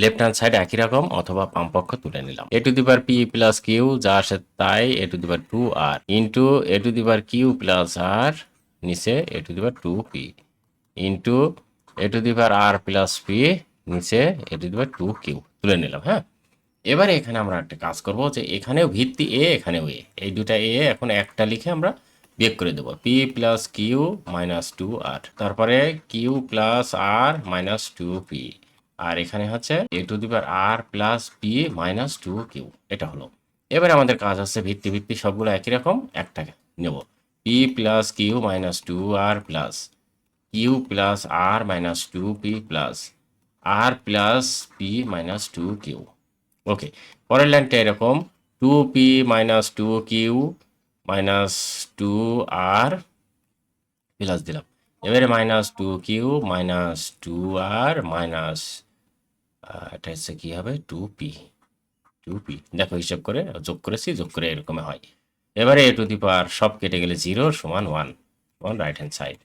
Left hand side একই রকম অথবা বাম পক্ষ তুলে নিলাম। A to the power P plus Q যা আসে তাই A to the power two R into A to the power Q plus R নিচে A to the power two P into A to the power R plus P নিচে A to the power two Q তুলে নিলাম হ্যাঁ? এবারে এখানে আমরা একটা কাজ করব যে এখানেও ভিত্তি এ এখানেও এ এই দুটা এ এখন একটা লিখে আমরা বিয়োগ করে দেবো। P plus Q minus two R তারপরে Q plus R minus two P আর এখানে হচ্ছে A to the power R plus P minus two Q এটা হলো। এবারে আমাদের কাজ হচ্ছে ভিত্তি ভিত্তি সবগুলো একই রকম একটা নেব। P plus Q minus two R plus Q plus R minus two P plus R plus P minus two Q okay পরের লাইনটা এরকম two P minus two Q minus two R plus দিলাম। এবারে minus two Q minus two R minus এটা হচ্ছে কী হবে? Two P two P দেখো হিসাব করে, যোগ করেছি, যোগ করে এরকম হয়। এবারে এ টু দি পাওয়ার সব কেটে গেলে জিরো সমান one one right hand side